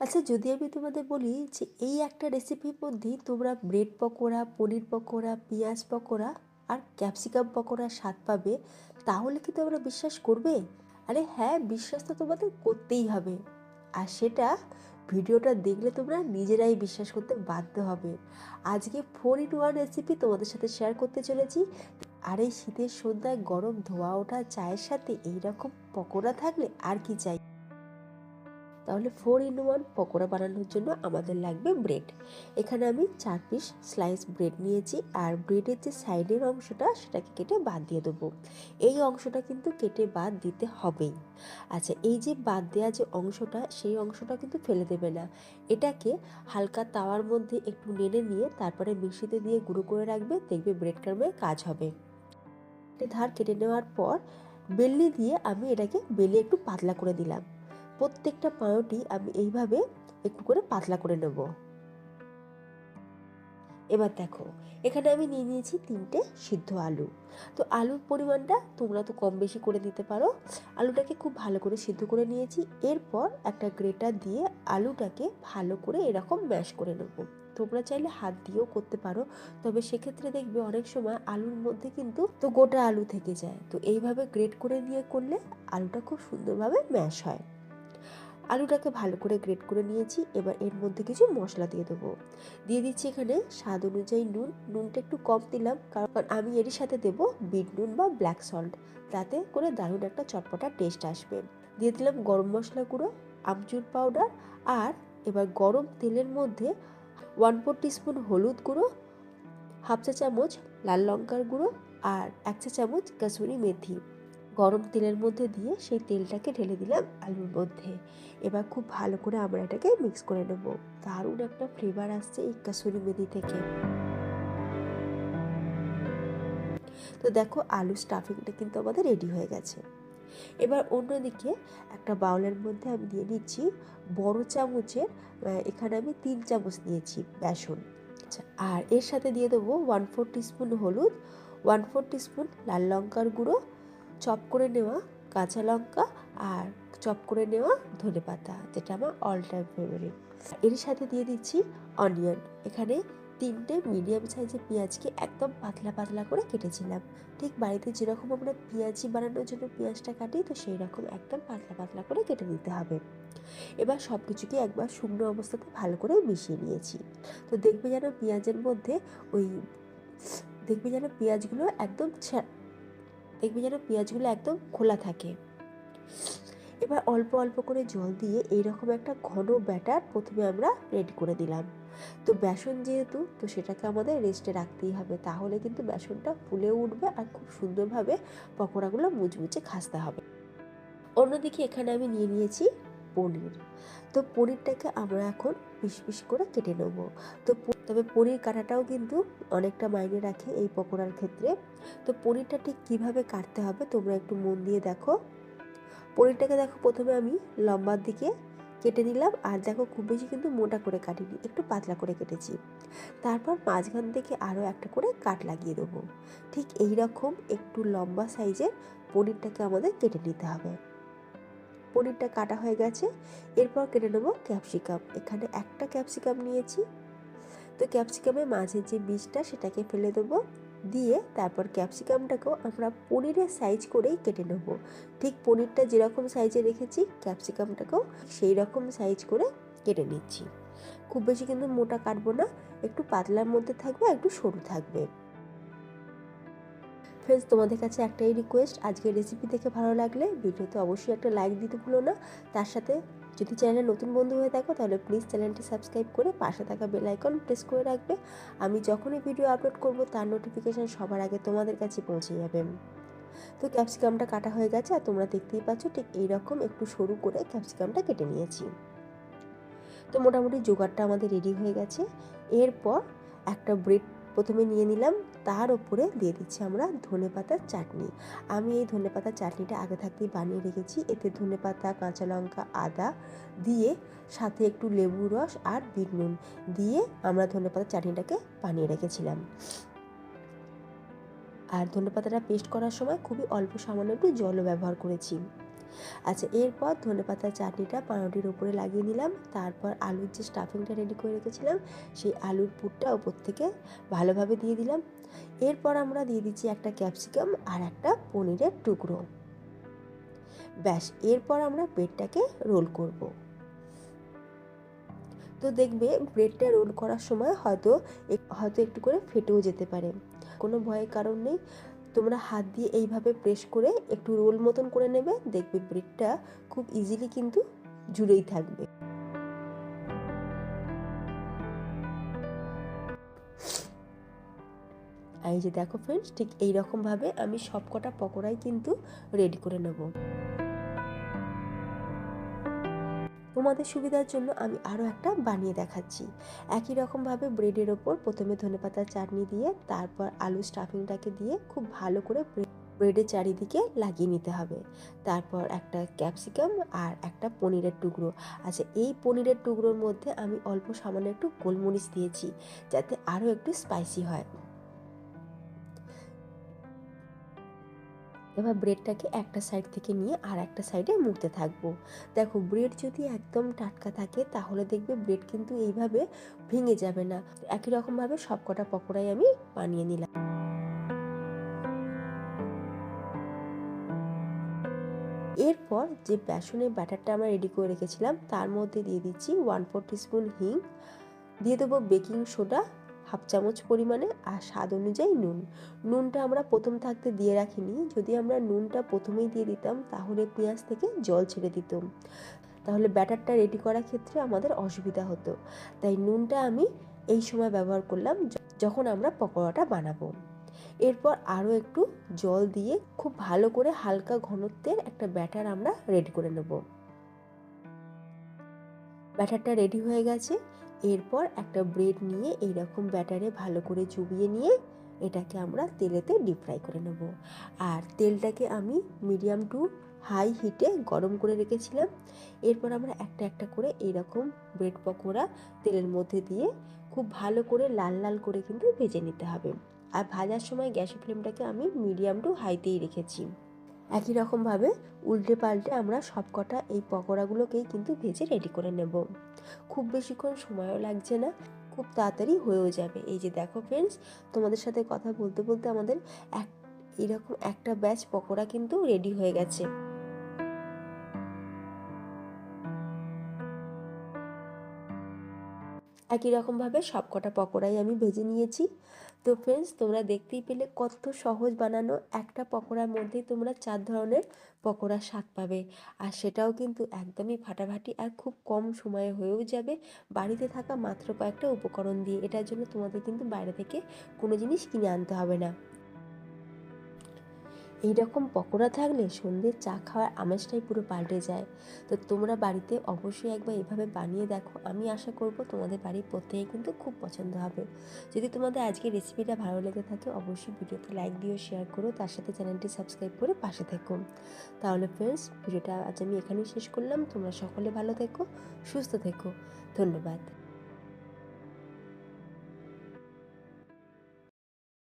আচ্ছা যদি আমি তোমাদের বলি যে এই একটা রেসিপির মধ্যেই তোমরা ব্রেড পকোড়া, পনির পকোড়া, পেঁয়াজ পকোড়া আর ক্যাপসিকাম পকোড়ার স্বাদ পাবে, তাহলে কি তোমরা বিশ্বাস করবে? আরে হ্যাঁ বিশ্বাস তো তোমাদের করতেই হবে। আর সেটা ভিডিওটা দেখলে তোমরা নিজেরাই বিশ্বাস করতে বাধ্য হবে। আজকে ফোর ইন ওয়ান রেসিপি তোমাদের সাথে শেয়ার করতে চলেছি। আর এই শীতের সন্ধ্যায় গরম ধোয়া ওঠা, চায়ের সাথে এইরকম পকোড়া থাকলে আর কি চাই? তাহলে ফোর ইন ওয়ান পকোড়া বানানোর জন্য আমাদের লাগবে ব্রেড এখানে আমি চার পিস স্লাইস ব্রেড নিয়েছি আর ব্রেডের যে সাইডের অংশটা সেটাকে কেটে বাদ দিয়ে দেবো। এই অংশটা কিন্তু কেটে বাদ দিতে হবেই। আচ্ছা এই যে বাদ দেওয়া যে অংশটা, সেই অংশটা কিন্তু ফেলে দেবে না। এটাকে হালকা তাওয়ার মধ্যে একটু নেড়ে নিয়ে তারপরে মিক্সিতে দিয়ে গুঁড়ো করে রাখবে, দেখবে ব্রেড ক্রামে কাজ হবে। ধার কেটে নেওয়ার পর বেলনি দিয়ে আমি এটাকে বেলে একটু পাতলা করে দিলাম। প্রত্যেকটা পাউটি আমি এইভাবে একটু করে পাতলা করে নেব। এবার দেখো, এখানে আমি নিয়ে নিয়েছি তিনটে সিদ্ধ আলু। তো আলুর পরিমাণটা তোমরা তো কম বেশি করে দিতে পারো। আলুটাকে খুব ভালো করে সিদ্ধ করে নিয়েছি। এরপর একটা গ্রেটার দিয়ে আলুটাকে ভালো করে এরকম ম্যাশ করে নেব। তোমরা চাইলে হাত দিয়েও করতে পারো, তবে সেক্ষেত্রে দেখবে অনেক সময় আলুর মধ্যে কিন্তু তো গোটা আলু থেকে যায়। তো এইভাবে গ্রেট করে নিয়ে করলে আলুটা খুব সুন্দরভাবে ম্যাশ হয়। আলুটাকে ভালো করে গ্রেট করে নিয়েছি, এবার এর মধ্যে কিছু মশলা দিয়ে দেবো। দিয়ে দিচ্ছি এখানে স্বাদ অনুযায়ী নুন। নুনটা একটু কম দিলাম, কারণ আমি এরই সাথে দেবো বিট নুন বা ব্ল্যাক সল্ট। তাতে করে দারুণ একটা চটপটা টেস্ট আসবে। দিয়ে দিলাম গরম মশলা গুঁড়ো, আমচুর পাউডার আর এবার গরম তেলের মধ্যে ওয়ান ফোর টিস্পুন হলুদ গুঁড়ো, হাফ চা চামচ লাল লঙ্কার গুঁড়ো আর এক চা চামচ কাসুরি মেথি। গরম তেলের মধ্যে দিয়ে সেই তেলটাকে ঢেলে দিলাম আলুর মধ্যে। এবার খুব ভালো করে আমরা এটাকে মিক্স করে নেব। দারুণ একটা ফ্লেভার আসছে এই কাসুরি মেথি থেকে। তো দেখো আলু স্টাফিংটা কিন্তু আমাদের রেডি হয়ে গেছে। এবার অন্যদিকে একটা বাউলের মধ্যে আমি দিয়ে নিচ্ছি বড় চামচের এখানে আমি তিন চামচ নিয়েছি বেসন। আচ্ছা আর এর সাথে দিয়ে দেবো ওয়ান ফোর টিস্পুন হলুদ ওয়ান ফোর টিস্পুন লাল লঙ্কার গুঁড়ো চপ করে নেওয়া কাঁচা লঙ্কা আর চপ করে নেওয়া ধনে পাতা, যেটা আমার অল টাইম ফেভারিট এর সাথে দিয়ে দিচ্ছি অনিয়ন এখানে তিনটে মিডিয়াম সাইজের পেঁয়াজকে একদম পাতলা পাতলা করে কেটেছিলাম। ঠিক বাড়িতে যেরকম আমরা পেঁয়াজি বানানোর জন্য পেঁয়াজটা কাটি, তো সেই রকম একদম পাতলা পাতলা করে কেটে দিতে হবে। এবার সব কিছুকে একবার শুকনো অবস্থাতে ভালো করে মিশিয়ে নিয়েছি। তো দেখবে যেন পেঁয়াজের মধ্যে ওই, দেখবে যেন পেঁয়াজগুলো একদম দেখবে যেন পেঁয়াজগুলো একদম খোলা থাকে। এবার অল্প অল্প করে জল দিয়ে এইরকম একটা ঘন ব্যাটার প্রথমে আমরা রেডি করে দিলাম তো বেসন যেহেতু, তো সেটাকে আমাদের রেস্টে রাখতেই হবে। তাহলে কিন্তু বেসনটা ফুলে উঠবে আর খুব সুন্দরভাবে পকোড়াগুলো মুচমুচে খাসতে হবে। অন্যদিকে এখানে আমি নিয়ে নিয়েছি পনির। তো পনিরটাকে আমরা এখন পিস পিস করে কেটে নেব। তো তবে পনির কাটাটাও কিন্তু অনেকটা মাইনে রাখে এই পকোড়ার ক্ষেত্রে। তো পনিরটা ঠিক কীভাবে কাটতে হবে তোমরা একটু মন দিয়ে দেখো। পনিরটাকে দেখো প্রথমে আমি লম্বার দিকে কেটে নিলাম আর দেখো খুব বেশি কিন্তু মোটা করে কাটিনি, একটু পাতলা করে কেটেছি। তারপর মাঝখান থেকে আরও একটা করে কাট লাগিয়ে দেবো। ঠিক এই রকম একটু লম্বা সাইজের পনিরটাকে আমাদের কেটে নিতে হবে। পনিরটা কাটা হয়ে গেছে, এরপর কেটে নেব ক্যাপসিকাম। এখানে একটা ক্যাপসিকাম নিয়েছি তো ক্যাপসিকামের মাঝের যে বীজটা সেটাকে ফেলে দেবো। দিয়ে তারপর ক্যাপসিকামটাকেও আমরা পনিরের সাইজ করেই কেটে নেব। ঠিক পনিরটা যেরকম সাইজে রেখেছি, ক্যাপসিকামটাকেও সেই রকম সাইজ করে কেটে নিচ্ছি। খুব বেশি কিন্তু মোটা কাটবো না, একটু পাতলার মধ্যে থাকবে একটু সরু থাকবে। ফ্রেন্ডস তোমাদের কাছে একটাই রিকোয়েস্ট আজকের রেসিপি দেখে ভালো লাগলে, ভিডিওতে অবশ্যই একটা লাইক দিতে ভুলো না। তার সাথে যদি চ্যানেলে নতুন বন্ধু হয়ে থাকো, তাহলে প্লিজ চ্যানেলটি সাবস্ক্রাইব করে পাশে থাকা বেল আইকন প্রেস করে রাখবে। আমি যখনই ভিডিও আপলোড করব, তার নোটিফিকেশান সবার আগে তোমাদের কাছে পৌঁছে যাবে। তো ক্যাপসিকামটা কাটা হয়ে গেছে আর তোমরা দেখতেই পাচ্ছ ঠিক এইরকম একটু সরু করে ক্যাপসিকামটা কেটে নিয়েছি। তো মোটামুটি জোগাড়টা আমাদের রেডি হয়ে গেছে। এরপর একটা ব্রেড প্রথমে নিয়ে নিলাম, তার ওপরে দিয়ে দিচ্ছি আমরা ধনে পাতার চাটনি। আমি এই ধনে পাতার চাটনিটা আগে থাকতেই বানিয়ে রেখেছি। এতে ধনে পাতা, কাঁচা লঙ্কা, আদা দিয়ে সাথে একটু লেবু রস আর বিট নুন দিয়ে আমরা ধনে পাতার চাটনিটাকে বানিয়ে রেখেছিলাম। আর ধনে পাতাটা পেস্ট করার সময় খুবই অল্প সামান্য একটু জলও ব্যবহার করেছি। আচ্ছা এরপর ধনেপাতার চাটনিটা পাউরুটির উপরে লাগিয়ে নিলাম। তারপর আলুর যে স্টাফিংটা রেডি করে রেখেছিলাম, সেই আলুর পুরটা ওপর থেকে ভালোভাবে দিয়ে দিলাম। এরপর আমরা দিয়ে দিচ্ছি একটা ক্যাপসিকাম আর একটা পনিরের টুকরো। ব্যাস, এরপর আমরা ব্রেডটাকে রোল করব। তো দেখবে ব্রেডটা রোল করার সময় হয়তো হয়তো একটু করে ফেটেও যেতে পারে। কোনো ভয়ের কারণ নেই। তোমরা হাত দিয়ে এইভাবে প্রেস করে একটু রোল মতন করে নেবে, দেখবে ব্রেডটা খুব ইজিলি কিন্তু জুড়েই থাকবে। এই যে দেখো ফ্রেন্ডস ঠিক এইরকমভাবে আমি সব কটা পকোড়াই কিন্তু রেডি করে নেব। তোমাদের সুবিধার জন্য আমি আরও একটা বানিয়ে দেখাচ্ছি। একই রকমভাবে ব্রেডের ওপর প্রথমে ধনেপাতার চাটনি দিয়ে, তারপর আলু স্টাফিংটাকে দিয়ে খুব ভালো করে ব্রেডের চারিদিকে লাগিয়ে নিতে হবে। তারপর একটা ক্যাপসিকাম আর একটা পনিরের টুকরো। আচ্ছা এই পনিরের টুকরোর মধ্যে আমি অল্প সামান্য একটু গোলমরিচ দিয়েছি, যাতে আরও একটু স্পাইসি হয়। এবার ব্রেডটাকে একটা সাইড থেকে নিয়ে আর একটা সাইডে মুড়তে থাকব। দেখো, ব্রেড যদি একদম টাটকা থাকে, তাহলে দেখবে ব্রেড কিন্তু এইভাবে ভেঙে যাবে না। একই রকমভাবে সব কটা পকোড়াই আমি বানিয়ে নিলাম। এরপর যে বেসনের ব্যাটারটা আমরা রেডি করে রেখেছিলাম, তার মধ্যে দিয়ে দিচ্ছি ওয়ান ফোর টিস্পুন হিং। দিয়ে দেবো বেকিং সোডা হাফ চামচ পরিমাণে আর স্বাদ অনুযায়ী নুন। নুনটা আমরা প্রথম থাকতে দিয়ে রাখিনি। যদি আমরা নুনটা প্রথমেই দিয়ে দিতাম, তাহলে পেঁয়াজ থেকে জল ছেড়ে দিতাম। তাহলে ব্যাটারটা রেডি করার ক্ষেত্রে আমাদের অসুবিধা হতো। তাই নুনটা আমি এই সময় ব্যবহার করলাম যখন আমরা পকোড়াটা বানাবো। এরপর আরও একটু জল দিয়ে খুব ভালো করে হালকা ঘনত্বের একটা ব্যাটার আমরা রেডি করে নেব। ব্যাটারটা রেডি হয়ে গেছে। এরপর একটা ব্রেড নিয়ে এইরকম ব্যাটারে ভালো করে চুবিয়ে নিয়ে এটাকে আমরা তেলেতে ডিপ ফ্রাই করে নেব। আর তেলটাকে আমি মিডিয়াম টু হাই হিটে গরম করে রেখেছিলাম। এরপর আমরা একটা একটা করে এইরকম ব্রেড পকোড়া তেলের মধ্যে দিয়ে খুব ভালো করে লাল লাল করে কিন্তু ভেজে নিতে হবে। আর ভাজার সময় গ্যাসের ফ্লেমটাকে আমি মিডিয়াম টু হাইতেই রেখেছি। একই রকমভাবে উল্টে পাল্টে আমরা সবকটা এই পকোড়াগুলোকেই কিন্তু ভেজে রেডি করে নেব। খুব বেশিক্ষণ সময়ও লাগছে না, খুব তাড়াতাড়ি হয়েও যাবে। এই যে দেখো ফ্রেন্ডস তোমাদের সাথে কথা বলতে বলতে আমাদের এক, এরকম একটা ব্যাচ পকোড়া কিন্তু রেডি হয়ে গেছে। একই রকমভাবে সব কটা পকোড়াই আমি ভেজে নিয়েছি। তো ফ্রেন্ডস তোমরা দেখতেই পেলে কত সহজ বানানো একটা পকোড়ার মধ্যেই তোমরা চার ধরনের পকোড়ার স্বাদ পাবে। আর সেটাও কিন্তু একদমই ফাটাফাটি আর খুব কম সময়ে হয়েও যাবে। বাড়িতে থাকা মাত্র কয়েকটা উপকরণ দিয়ে এটার জন্য তোমাদের কিন্তু বাইরে থেকে কোনো জিনিস কিনে আনতে হবে না। এই রকম পকোড়া থাকলে সন্ধ্যের চা খাওয়ার আমেজটাই পুরো পাল্টে যায়। তো তোমরা বাড়িতে অবশ্যই একবার এভাবে বানিয়ে দেখো। আমি আশা করব তোমাদের বাড়ির প্রত্যেকে কিন্তু খুব পছন্দ হবে। যদি তোমাদের আজকের রেসিপিটা ভালো লেগে থাকে, অবশ্যই ভিডিওতে লাইক দিও, শেয়ার করো, তার সাথে চ্যানেলটি সাবস্ক্রাইব করে পাশে থেকো। তাহলে ফ্রেন্ডস ভিডিওটা আজ আমি এখানেই শেষ করলাম। তোমরা সকলে ভালো থেকো, সুস্থ থেকো। ধন্যবাদ।